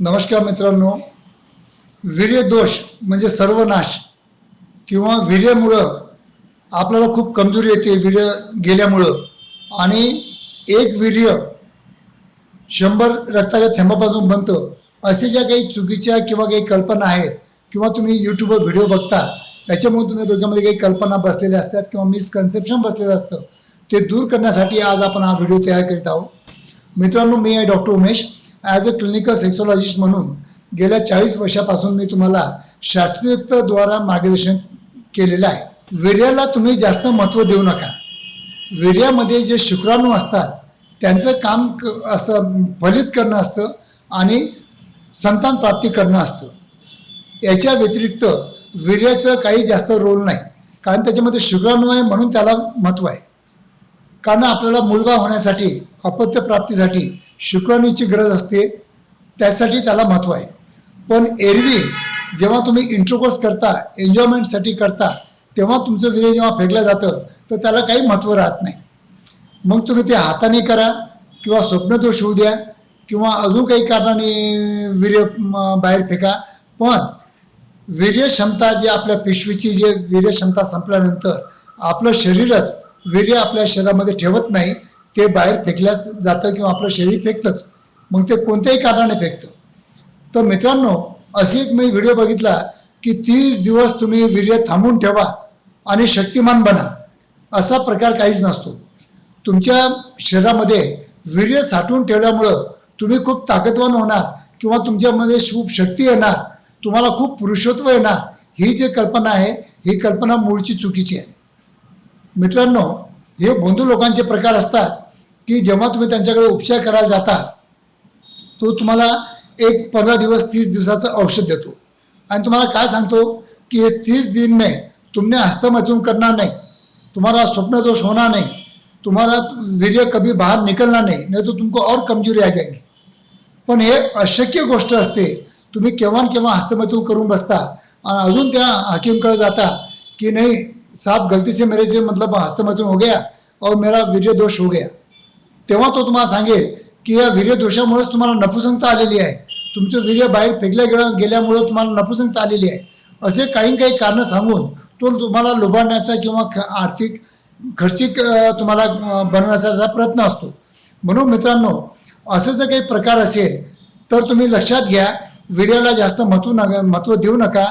नमस्कार मित्रांनो. वीर्यदोष म्हणजे सर्वनाश किंवा वीर्यामुळं आपल्याला खूप कमजोरी येते वीर्य गेल्यामुळं. आणि एक वीर्य शंभर रक्ताच्या थेंबापासून बनतं असे ज्या काही चुकीच्या किंवा काही कल्पना आहेत किंवा तुम्ही यूट्यूबवर व्हिडिओ बघता त्याच्यामुळे तुम्ही डोक्यामध्ये काही कल्पना बसलेल्या असतात किंवा मिसकन्सेप्शन बसलेलं असतं ते दूर करण्यासाठी आज आपण हा व्हिडिओ तयार करीत आहोत. मित्रांनो मी आहे doctor Umesh. As a clinical sexologist म्हणून गेल्या चाळीस वर्षापासून मी तुम्हाला शास्त्रीयद्वारा मार्गदर्शन केलेलं आहे. वीर्याला तुम्ही जास्त महत्त्व देऊ नका. वीर्यामध्ये जे शुक्राणू असतात त्यांचं काम क असं फलित करणं असतं आणि संतान प्राप्ती करणं असतं. याच्या व्यतिरिक्त वीर्याचं काही जास्त रोल नाही. कारण त्याच्यामध्ये शुक्राणू आहे म्हणून त्याला महत्त्व आहे. कारण आपल्याला मुलगा होण्यासाठी अपत्यप्राप्तीसाठी शुक्राणूची गरज असते त्यासाठी त्याला महत्त्व आहे. पण एरवी जेव्हा तुम्ही इंट्रोकोर्स करता एन्जॉयमेंटसाठी करता तेव्हा तुमचं वीर्य जेव्हा फेकलं जातं तर त्याला काही महत्त्व राहत नाही. मग तुम्ही ते हाताने करा किंवा स्वप्नदोष होऊ द्या किंवा अजून काही कारणाने वीर्य बाहेर फेका. पण वीर्यक्षमता जी जे आपल्या पिशवीची जे वीर्यक्षमता संपल्यानंतर आपलं शरीरच वीर्य आपल्या शरीरामध्ये ठेवत नाही ते बाहेर फेकल्याच जातं किंवा आपलं शरीर फेकतंच. मग ते कोणत्याही कारणाने फेकतं. तर मित्रांनो असे एक मी व्हिडिओ बघितला की तीस दिवस तुम्ही वीर्य थांबून ठेवा आणि शक्तिमान बना. असा प्रकार काहीच नसतो. तुमच्या शरीरामध्ये वीर्य साठवून ठेवल्यामुळं तुम्ही खूप ताकदवान होणार किंवा तुमच्यामध्ये खूप शक्ती येणार तुम्हाला खूप पुरुषत्व येणार. ही जी कल्पना आहे ही कल्पना मूळची चुकीची आहे. मित्रांनो हे बोंधू लोकांचे प्रकार असतात की जेव्हा तुम्ही त्यांच्याकडे उपचार करायला जाता तो तुम्हाला एक पंधरा दिवस तीस दिवसाचं औषध देतो. आणि तुम्हाला काय सांगतो कि हे तीस दिन में तुमने हस्तमैथुन करना नहीं तुम्हारा स्वप्न दोष होना नहीं तुम्हारा वीर्य कभी बाहर निकलना नहीं नहीं तो तुमको और कमजोरी आ जाएगी. पण हे अशक्य गोष्ट असते तुम्ही केव्हा केव्हा हस्तमैथून करून बसता आणि अजून त्या हकीमकडे जाता की नाही साहब गलती से मेरे से मतलब हस्तमैथुन हो गया और मेरा वीर्य दोष हो गया। तेव्हा तो तुम्हाला सांगेल की या वीर्य दोषामुळेच तुम्हाला नपुसंगता आलेली आहे. तुमचं वीर्य बाहेर फेकल्या गेलं गेल्यामुळं तुम्हाला नपुसंगता आलेली आहे. असे काही काही कारणं सांगून तो तुम्हाला लुबाडण्याचा किंवा ख आर्थिक खर्चिक तुम्हाला बनवण्याचा प्रयत्न असतो. म्हणून मित्रांनो असं जर काही प्रकार असेल तर तुम्ही लक्षात घ्या वीर्याला जास्त महत्त्व नका महत्त्व देऊ नका.